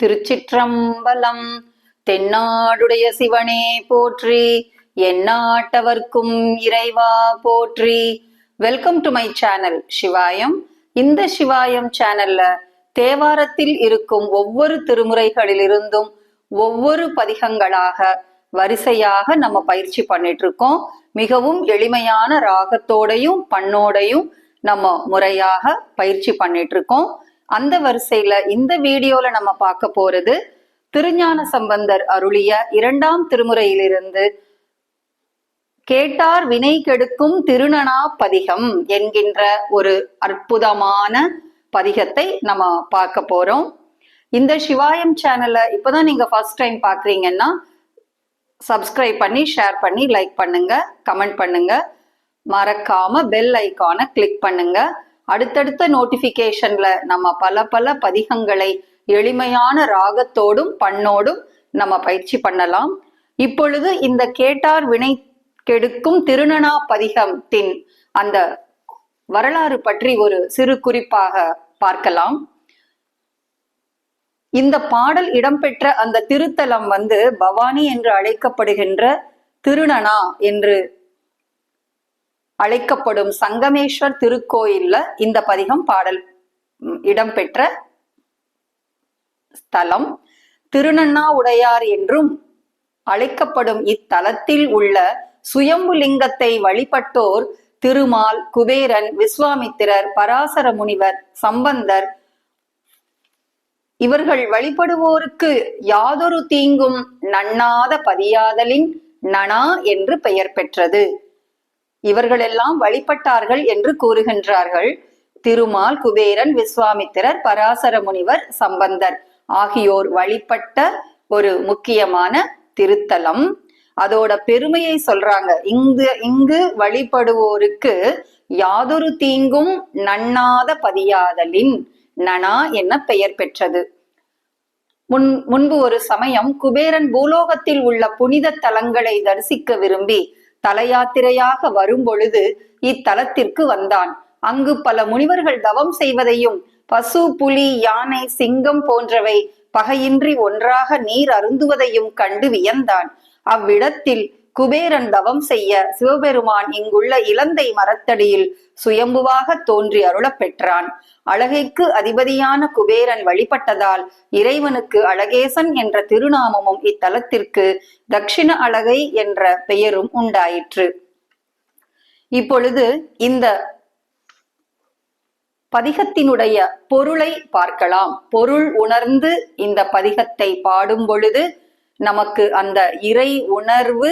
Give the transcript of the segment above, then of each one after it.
திருச்சிற்றம்பலம் தென்னாடுடைய சிவனே போற்றி எந்நாட்டவர்க்கும் இறைவா போற்றி. Welcome to my channel Sivayam இந்த சிவாயம் சேனல்ல தேவாரத்தில் இருக்கும் ஒவ்வொரு திருமுறைகளிலிருந்தும் ஒவ்வொரு பதிகங்களாக வரிசையாக நம்ம பயிற்சி பண்ணிட்டு இருக்கோம் மிகவும் எளிமையான ராகத்தோடையும் பண்ணோடையும் நம்ம முறையாக பயிற்சி பண்ணிட்டு இருக்கோம் அந்த வரிசையில இந்த வீடியோல நம்ம பார்க்க போறது திருஞான சம்பந்தர் அருளிய இரண்டாம் திருமுறையிலிருந்து கேட்டார் வினை கெடுக்கும் திருநனா பதிகம் என்கின்ற ஒரு அற்புதமான பதிகத்தை நம்ம பார்க்க போறோம். இந்த சிவாயம் சேனலை இப்போதான் நீங்க ஃபர்ஸ்ட் டைம் பாக்குறீங்கன்னா சப்ஸ்கிரைப் பண்ணி ஷேர் பண்ணி லைக் பண்ணுங்க கமெண்ட் பண்ணுங்க. மறக்காம பெல் ஐக்கானை கிளிக் பண்ணுங்க. அடுத்தடுத்த நோட்டிபிகேஷன்ல நம்ம பல பல பதிகங்களை எளிமையான ராகத்தோடும் பண்ணோடும் நம்ம பயிற்சி பண்ணலாம். இப்பொழுது இந்த கேட்டார் வினை கெடுக்கும் திருநனா பதிகத்தின் அந்த வரலாறு பற்றி ஒரு சிறு குறிப்பாக பார்க்கலாம். இந்த பாடல் இடம்பெற்ற அந்த திருத்தலம் வந்து பவானி என்று அழைக்கப்படுகின்ற திருநனா என்று அழைக்கப்படும் சங்கமேஸ்வர் திருக்கோயில்ல இந்த பதிகம் பாடல் இடம்பெற்ற ஸ்தலம். திருநன்னா உடையார் என்றும் அழைக்கப்படும் இத்தலத்தில் உள்ள சுயம்புலிங்கத்தை வழிபட்டோர் திருமால் குபேரன் விஸ்வாமித்திரர் பராசர முனிவர் சம்பந்தர். இவர்கள் வழிபடுவோருக்கு யாதொரு தீங்கும் நன்னாத பதியாதலின் நனா என்று பெயர் பெற்றது. இவர்களெல்லாம் வழிபட்டார்கள் என்று கூறுகின்றார்கள். திருமால் குபேரன் விஸ்வாமித்திரர் பராசர முனிவர் சம்பந்தர் ஆகியோர் வழிபட்ட ஒரு முக்கியமான திருத்தலம். அதோட பெருமையை சொல்றாங்க. இங்கு இங்கு வழிபடுவோருக்கு யாதொரு தீங்கும் நன்னாத பதியாதலின். நனா என்ன பெயர் பெற்றது? முன் முன்பு ஒரு சமயம் குபேரன் பூலோகத்தில் உள்ள புனித தலங்களை தரிசிக்க விரும்பி தலயாத்திரையாக வரும்பொழுது இத்தலத்திற்கு வந்தான். அங்கு பல முனிவர்கள் தவம் செய்வதையும் பசு புலி யானை சிங்கம் போன்றவை பகையின்றி ஒன்றாக நீர் அருந்துவதையும் கண்டு வியந்தான். அவ்விடத்தில் குபேரன் தவம் செய்ய சிவபெருமான் இங்குள்ள இலந்தை மரத்தடியில் சுயம்புவாக தோன்றி அருளப் பெற்றான் அழகைக்கு அதிபதியான குபேரன் வழிபட்டதால் இறைவனுக்கு அழகேசன் என்ற திருநாமமும் இத்தலத்திற்கு தக்ஷிண அழகை என்ற பெயரும் உண்டாயிற்று. இப்பொழுது இந்த பதிகத்தினுடைய பொருளை பார்க்கலாம். பொருள் உணர்ந்து இந்த பதிகத்தை பாடும் பொழுது நமக்கு அந்த இறை உணர்வு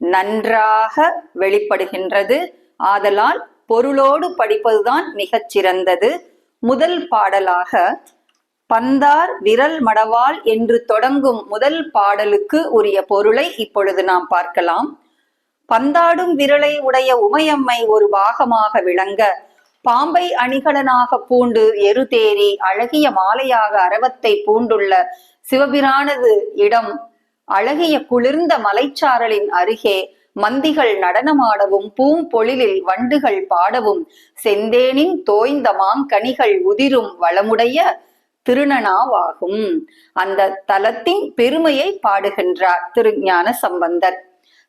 நன்றாக வெளிப்படுகின்றது. ஆதலால் பொருளோடு படிப்பதுதான் மிகச் சிறந்தது. முதல் பாடலாக பந்தார் விரல் மடவாள் என்று தொடங்கும் முதல் பாடலுக்கு உரிய பொருளை இப்பொழுது நாம் பார்க்கலாம். பந்தாடும் விரலை உடைய உமையம்மை ஒரு பாகமாக விளங்க பாம்பை அணிகலனாக பூண்டு எருதேறி அழகிய மாலையாக அரவத்தை பூண்டுள்ள சிவபிரானது இடம் அழகிய குளிர்ந்த மலைச்சாரலின் அருகே மந்திகள் நடனமாடவும் பூம்பொழிலில் வண்டுகள் பாடவும் செந்தேனின் தோய்ந்த மாங்கனிகள் உதிரும் வளமுடைய திருநனாவாகும். அந்த தலத்தின் பெருமையை பாடுகின்றார் திருஞான சம்பந்தர்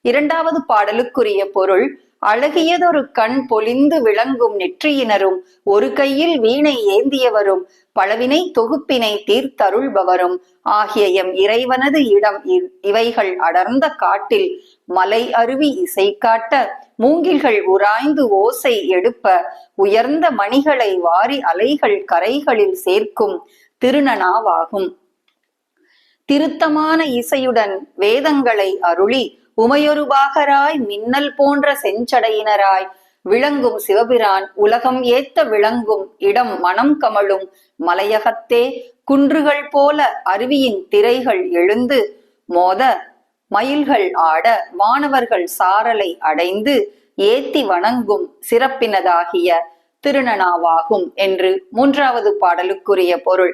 இரண்டாவது பாடலுக்குரிய பொருள் அழகியதொரு கண் பொலிந்து விளங்கும் நெற்றியினரும் ஒரு கையில் வீணை ஏந்தியவரும் பழவினை தொகுப்பினை தீர்த்தருள்பவரும். ஆகிய எம் இறைவனது இடம் இவைகள் அடர்ந்த காட்டில் மலை அருவி இசை காட்ட மூங்கில்கள் உராய்ந்து ஓசை எடுப்ப உயர்ந்த மணிகளை வாரி அலைகள் கரைகளில் சேர்க்கும் திருநனாவாகும். திருத்தமான இசையுடன் வேதங்களை அருளி உமையொருபாகராய் மின்னல் போன்ற செஞ்சடையினராய் விளங்கும் சிவபிரான் உலகம் ஏத்த விளங்கும் இடம் மனம் கமழும் மலையகத்தே. குன்றுகள் போல அருவியின் திரைகள் எழுந்து மோத மயில்கள் ஆட வானவர்கள் சாரலை அடைந்து ஏத்தி வணங்கும் சிறப்பினதாகிய திருநனாவாகும் என்று மூன்றாவது பாடலுக்குரிய பொருள்.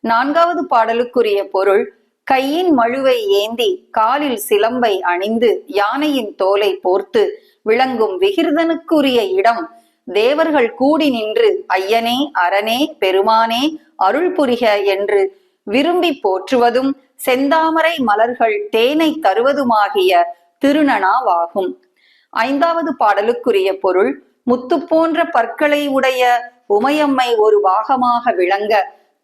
நான்காவது பாடலுக்குரிய பொருள் கையின் மழுவை ஏந்தி காலில் சிலம்பை அணிந்து யானையின் தோலை போர்த்து விளங்கும் விகிர்தனுக்குரிய இடம். தேவர்கள் கூடி நின்று ஐயனே அரணே பெருமானே அருள் புரிக என்று விரும்பி போற்றுவதும் செந்தாமரை மலர்கள் தேனை தருவதுமாகிய திருநனாவாகும் ஐந்தாவது பாடலுக்குரிய பொருள் முத்து போன்ற பற்களை உடைய உமையம்மை ஒரு பாகமாக விளங்க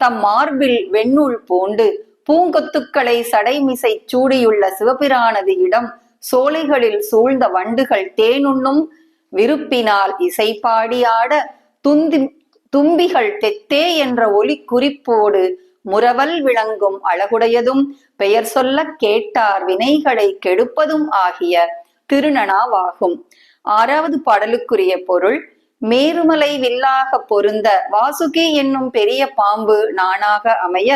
தம் மார்பில் வெண்ணுள் பூண்டு பூங்கொத்துக்களை சடைமிசை சூடியுள்ள சிவபிரானது இடம் சோலைகளில் சூழ்ந்த வண்டுகள் தேனுண்ணும் விருப்பினால் இசை பாடியாட துந்தி தும்பிகள் தெத்தே என்ற ஒலி குறிப்போடு முரவல் விளங்கும் அழகுடையதும் பெயர் சொல்ல கேட்டார் வினைகளை கெடுப்பதும் ஆகிய திருநனாவாகும். ஆறாவது பாடலுக்குரிய பொருள் மேருமலை வில்லாக பொருந்த வாசுகி என்னும் பெரிய பாம்பு நானாக அமைய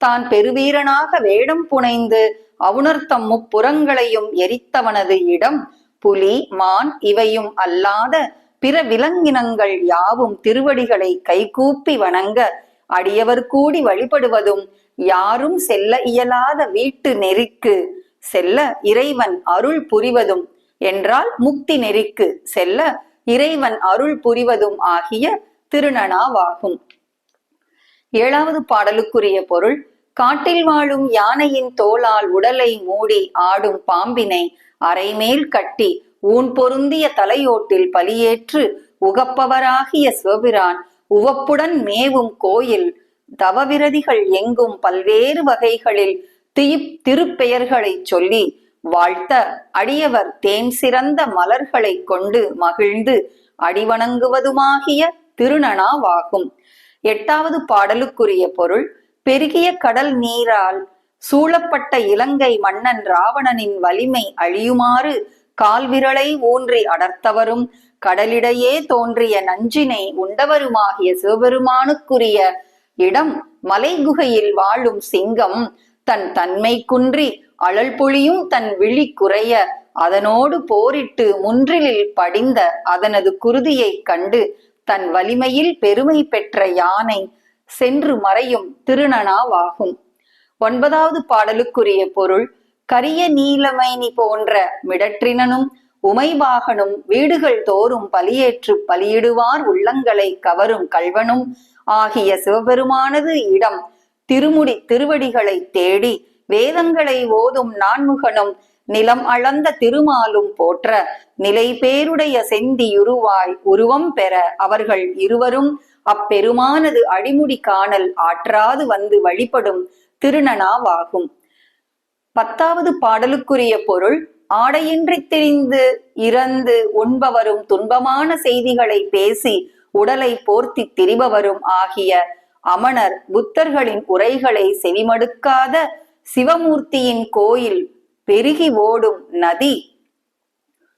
தான் பெருவீரனாக வேடம் புனைந்து அவுணர்த்தம் முப்புறங்களையும் எரித்தவனது இடம் புலி மான் இவையும் அல்லாத பிற விலங்கினங்கள் யாவும் திருவடிகளை கைகூப்பி வணங்க அடியவர் கூடி வழிபடுவதும் யாரும் செல்ல இயலாத வீட்டு நெறிக்கு செல்ல இறைவன் அருள் புரிவதும் என்றால் முக்தி நெறிக்கு செல்ல இறைவன் அருள் புரிவதும் ஆகிய திருநனாவாகும் ஏழாவது பாடலுக்குரிய பொருள் காட்டில் வாழும் யானையின் தோளால் உடலை மூடி ஆடும் பாம்பினை அரைமேல் கட்டி ஊன் பொருந்திய தலையோட்டில் பலியேற்று உகப்பவராகிய சிவபிரான் உவப்புடன் மேவும் கோயில் தவவிரதிகள் எங்கும் பல்வேறு வகைகளில் தீப் திருப்பெயர்களை சொல்லி வாழ்த்த அடியவர் தேன் சிறந்த மலர்களை கொண்டு மகிழ்ந்து அடிவணங்குவதுமாகிய திருநனாவாகும் எட்டாவது பாடலுக்குரிய பொருள் பெருகிய கடல் நீரால் சூழப்பட்ட இலங்கை மன்னன் ராவணனின் வலிமை அழியுமாறு கால்விரலை ஊன்றி அடர்த்தவரும் கடலிடையே தோன்றிய நஞ்சினை உண்டவருமாகிய சிவபெருமானுக்குரிய இடம் மலைகுகையில் வாழும் சிங்கம் தன் தன்மை குன்றி அழல் பொழியும் தன் விழி குறைய அதனோடு போரிட்டு முன்றிலில் படிந்த அதனது குருதியைக் கண்டு தன் வலிமையில் பெருமை பெற்ற யானை சென்று மறையும் திருநனாவாகும். ஒன்பதாவது பாடலுக்குரிய பொருள் கரிய நீலமைனி போன்ற மிடற்றினனும் உமைவாகனும் வீடுகள் தோறும் பலியேற்று பலியிடுவார் உள்ளங்களை கவரும் கல்வனும் ஆகிய சிவபெருமானது இடம். திருமுடி திருவடிகளை தேடி வேதங்களை ஓதும் நான்முகனும் நிலம் அளந்த திருமாலும் போற்ற நிலை பேருடைய செந்தியுருவாய் உருவம் பெற அவர்கள் இருவரும் அப்பெருமானது அடிமுடி காணல் ஆற்றாது வந்து வழிபடும் திருநனாவாகும். பத்தாவது பாடலுக்குரிய பொருள் ஆடையின்றி திரிந்து இறந்து உண்பவரும் துன்பமான செய்திகளை பேசி உடலை போர்த்தி திரிபவரும் ஆகிய அமணர் புத்தர்களின் உரைகளை செவிமடுக்காத சிவமூர்த்தியின் கோயில் பெருகி ஓடும் நதி.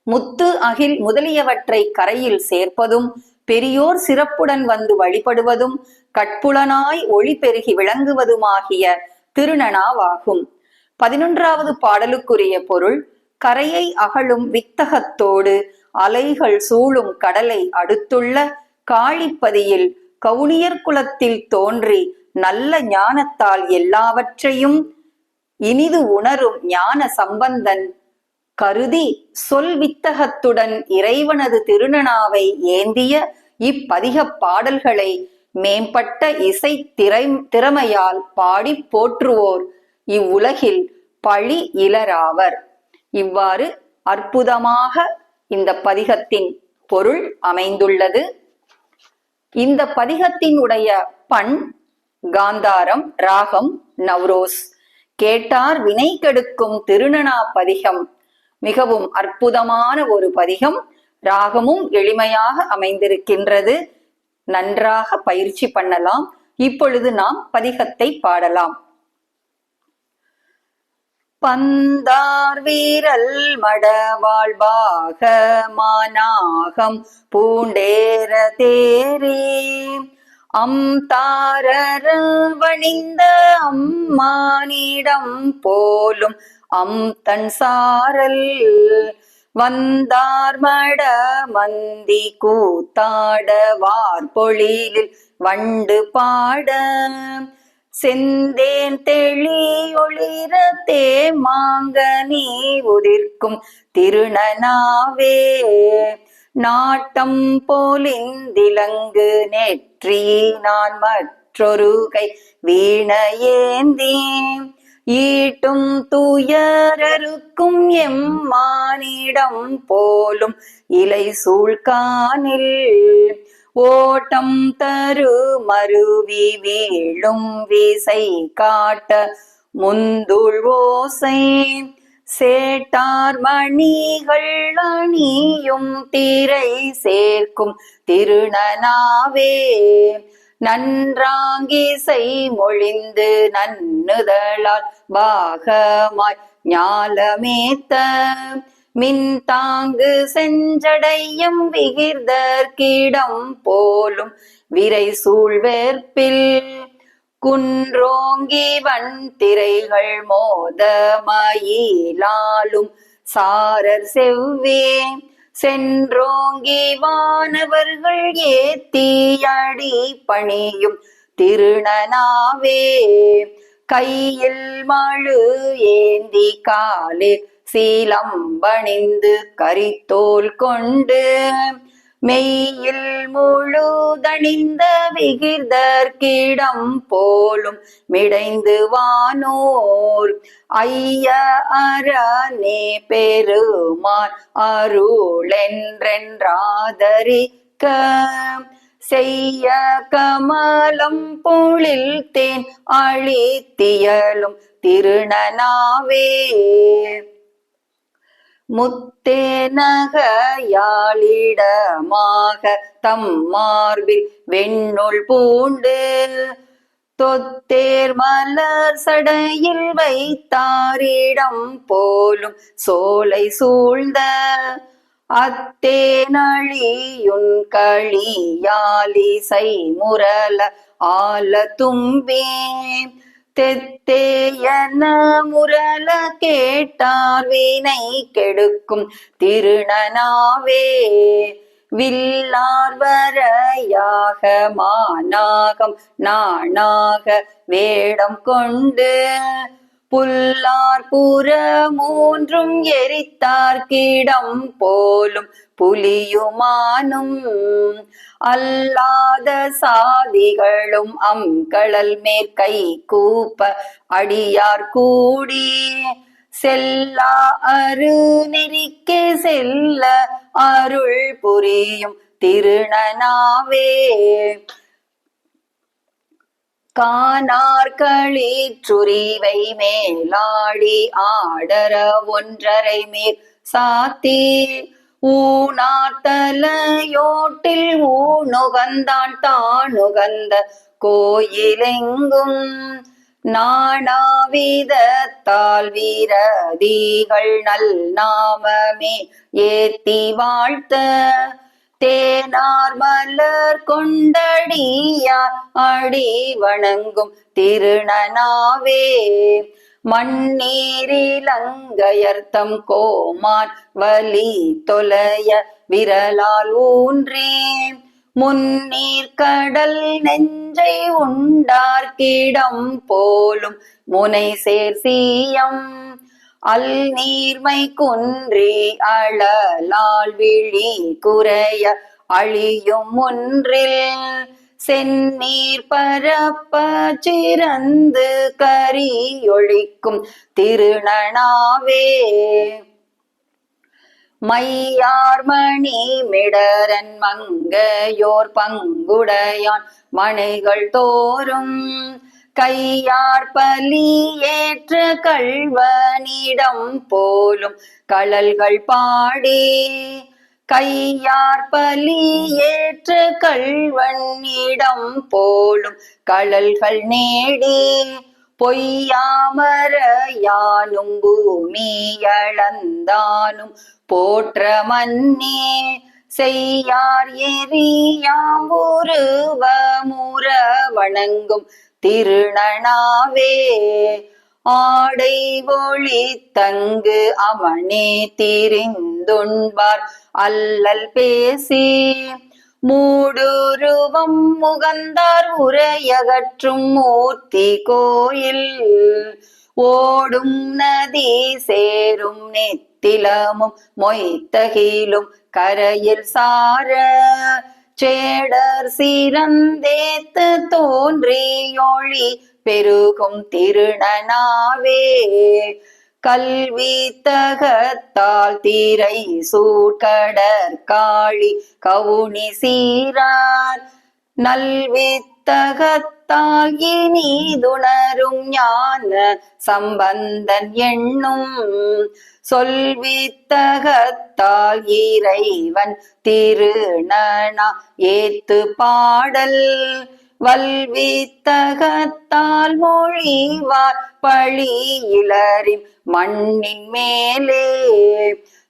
முத்து அகில் முதலியவற்றை கரையில் சேர்ப்பதும் பெரியோர் சிறப்புடன் வந்து வழிபடுவதும் கட்புலனாய் ஒளி பெருகி விளங்குவதுமாகிய திருநனாவாகும். பதினொன்றாவது பாடலுக்குரிய பொருள் கரையை அகழும் வித்தகத்தோடு அலைகள் சூழும் கடலை அடுத்துள்ள காளிப்பதியில் கவுனியர் குலத்தில் தோன்றி நல்ல ஞானத்தால் எல்லாவற்றையும் இனிது உணரும் ஞான சம்பந்தன் கருதி சொல் வித்தகத்துடன் இறைவனது திருநனாவை ஏந்திய இப்பதிகப் பாடல்களை மேம்பட்ட இசை திரை திறமையால் பாடி போற்றுவோர் இவ்வுலகில் பழி இலராவர் இவ்வாறு அற்புதமாக இந்த பதிகத்தின் பொருள் அமைந்துள்ளது. இந்த பதிகத்தினுடைய பண் காந்தாரம் ராகம் நவ்ரோஸ் கேட்டார் வினை கெடுக்கும் திருநனா பதிகம் மிகவும் அற்புதமான ஒரு பதிகம். ராகமும் எளிமையாக அமைந்திருக்கின்றது. நன்றாக பயிற்சி பண்ணலாம். இப்பொழுது நாம் பதிகத்தை பாடலாம். பந்தார் வீரல் மடவாழ்வாக மானாகம் பூண்டேர தேரே. அம் தாரர வணிந்த அம்மானிடம் போலும் அம் தன் சாரல் வந்தார்மட மந்தி கூத்தாட வார்பொழிலில் வண்டு பாட. செந்தேன் தெளி ஒளிர தேமாங்க நீ உதிர்க்கும் திருநனாவே. நாட்டம் போலிந்திலங்கு நெற்றி நான் மற்றொரு கை வீணையேந்தேன் ஈட்டும் துயரருக்கும் எம்மானிடம் போலும் இலை சூழ்கானில் ஓட்டம் தரு மருவி வீழும் விசை காட்ட முந்துள் ஓசை. சேட்டார் மணிகள் அணியும் திரை சேர்க்கும் திருநனாவே. நன்றாங்கிசை மொழிந்து நன்னுதலால் பாகமாய் ஞாலமேத்த. மின் தாங்கு செஞ்சடையும் விகிர்தற்கிடம் போலும் விரை சூழ்வேற்பில் குன்றோங்கி வன் திரைகள் மோத மயிலாலும் சாரர் செவ்வே. சென்றோங்கி வானவர்கள் ஏத்தியடி பணியும் திருநனாவே. கையில் மழு ஏந்தி காலில் சீலம்பணிந்து கரித்தோல் கொண்டு மெய்யில் முழுதணிந்த விகிர்தற்கிடம் போலும் மிடைந்து வானோர். ஐய அரணே பெருமான் அருளென்றென்றாதரிக்க. செய்ய கமலம் பொழில் தேன் அழித்தியலும் திருநனாவே. முத்தேனக யாழிடமாக தம் மார்பில் வெண்ணுள் பூண்டு தொத்தேர் மலர் சடையில் வைத்தாரிடம் போலும் சோலை சூழ்ந்த அத்தேனழியுன் களியாலிசை முரல ஆல தும்பேன் தெத்தேயன முரல கேட்டார் வீணை கெடுக்கும் திருநனாவே. வில்லார் வரையாக மானாகம் நானாக வேடம் கொண்டு புல்லார் புற மூன்றும் எரித்தார் எரித்தார்க்கிடம் போலும் புலியுமானும். அல்லாத சாதிகளும் அம்களல் மேற்கை கூப்ப அடியார் கூடி. செல்லா அரு நெறிக்கே செல்ல அருள் புரியும் திருநனாவே. காணார்களிற்றுரிவை மேலாடி ஆடர ஒன்றரை மேல் சாத்தி ஊனாத்தலையோட்டில் ஊனுகந்தான் தானுகந்த கோயிலெங்கும் நானாவிதத்தால் வீரதிகள் நல் நாமமே ஏத்தி வாழ்த்த தேனார் மலர் கொண்டடியார் அடி வணங்கும் திருநனாவே. மண்ணீரிலங்கயர்த்தம் கோமான் வலி தொலைய விரலால் ஊன்றேன். முன்னீர் கடல் நெஞ்சை உண்டார்க்கிடம் போலும் முனை சேர்சீயம் அல் நீர்மை குன்றி அழலால் விழி குறைய அழியும் ஒன்றில் செந்நீர் பரப்ப சிறந்து கரியொழிக்கும் திருநனாவே. மையார்மணி மிடரன் மங்கையோர் பங்குடையான் மனைகள் தோறும் கையார்பலி ஏற்ற கள்வனிடம் போலும் கழல்கள் பாடி. கையார்பலி ஏற்ற கள்வனிடம் போலும் கழல்கள் நேடி. பொய்யாமர யானும் பூமியளந்தானும் போற்ற மன்னே செய்யார் எரியாம் உருவமுற வணங்கும் திருநனாவே. ஆடை ஒளி தங்கு அவனே திரிந்துண்பார். அல்லல் பேசி மூடுருவம் முகந்தார் உரையகற்றும் மூர்த்தி கோயில். ஓடும் நதி சேரும் நெத்திலமும் மொய்த்தகிலும் கரையில் சார. சேடர் சிறந்தேத்து தோன்றியொழி பெருகும் திருநனாவே. கல்வி தகத்தால் தீரை சூட்கடற்காழி கவுனி சீரார். நல்வி நல்வித்தகத்தால் இனிதுணரும் ஞான சம்பந்தன் எண்ணும் சொல்வித்தகத்தால் இறைவன் திருநனா ஏத்து பாடல். வல்வித்தகத்தால் மொழிவார் பழியிலரின் மண்ணின் மேலே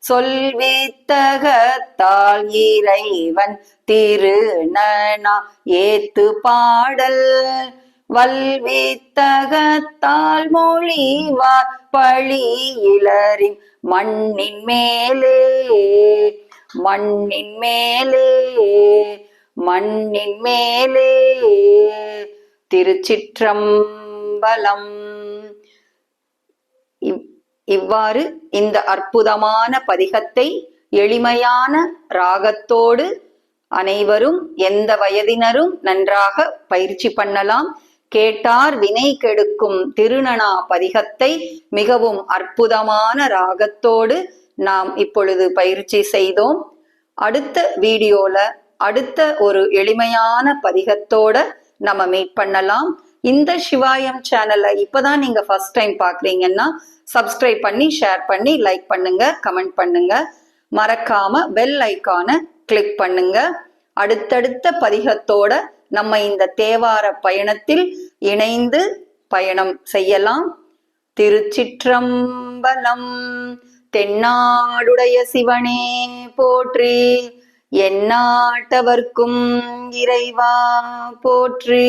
சொல்வித்தகத்தால் இறைவன் திருநனா ஏத்து பாடல். வல்வித்தகத்தால் மொழிவார் பழியிலரின் மண்ணின் மேலே மண்ணின் மேலே மண்ணின் மேலே. திருச்சிற்றம்பலம் இவ்- இவ்வாறு இந்த அற்புதமான பதிகத்தை எளிமையான ராகத்தோடு அனைவரும் எந்த வயதினரும் நன்றாக பயிற்சி பண்ணலாம். கேட்டார் வினை கெடுக்கும் திருநனா பதிகத்தை மிகவும் அற்புதமான ராகத்தோடு நாம் இப்பொழுது பயிற்சி செய்தோம். அடுத்த வீடியோல அடுத்த ஒரு எளிமையான பதிகத்தோட நம்ம மீட் பண்ணலாம். இந்த சிவாயம் சேனலை இப்பதான் நீங்க ஃபர்ஸ்ட் டைம் பாக்குறீங்கன்னா சப்ஸ்கிரைப் பண்ணி ஷேர் பண்ணி லைக் பண்ணுங்க கமெண்ட் பண்ணுங்க. மறக்காம பெல் ஐக்கானை கிளிக் பண்ணுங்க. அடுத்தடுத்த பதிகத்தோட நம்ம இந்த தேவார பயணத்தில் இணைந்து பயணம் செய்யலாம். திருச்சிற்றம்பலம் தென்னாடுடைய சிவனே போற்றி எந்நாட்டவர்க்கும் இறைவா போற்றி.